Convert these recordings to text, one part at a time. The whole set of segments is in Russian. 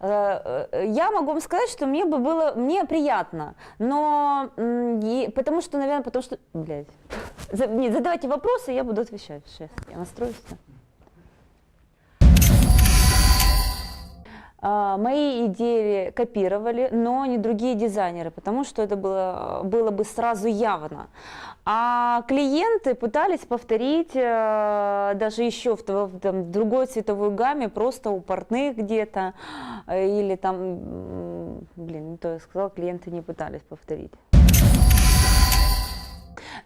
Э, э, Я могу вам сказать, что мне бы было, мне приятно, но, и- потому что, наверное, потому что, блядь, За- нет, задавайте вопросы, я буду отвечать, сейчас, я настроюсь. Мои идеи копировали, но не другие дизайнеры, потому что это было, было бы сразу явно. А клиенты пытались повторить э, даже еще в, в там, другой цветовой гамме, просто у портных где-то, э, или там, блин, не то я сказала, клиенты не пытались повторить.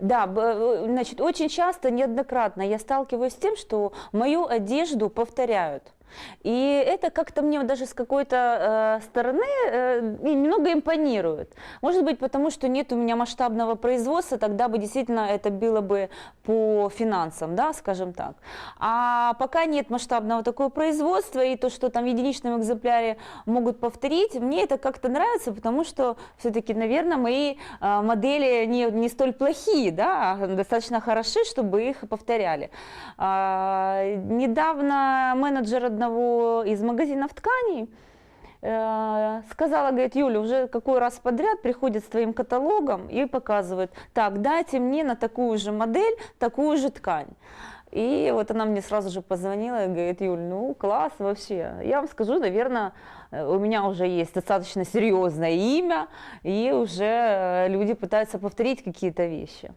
Да, э, значит, очень часто, неоднократно я сталкиваюсь с тем, что мою одежду повторяют. И это как-то мне даже с какой-то э, стороны э, немного импонирует. Может быть, потому что нет у меня масштабного производства, тогда бы действительно это было бы по финансам, да, скажем так. А пока нет масштабного такого производства, и то, что там в единичном экземпляре могут повторить, мне это как-то нравится, потому что все-таки, наверное, мои э, модели не, не столь плохие, да, а достаточно хороши, чтобы их повторяли. А, недавно менеджер одного из магазинов тканей э, сказала, говорит, Юля, уже какой раз подряд приходит с твоим каталогом и показывает, так, дайте мне на такую же модель такую же ткань. И вот она мне сразу же позвонила и говорит, Юль, ну класс вообще. Я вам скажу, наверное, э, у меня уже есть достаточно серьезное имя, и уже люди пытаются повторить какие-то вещи.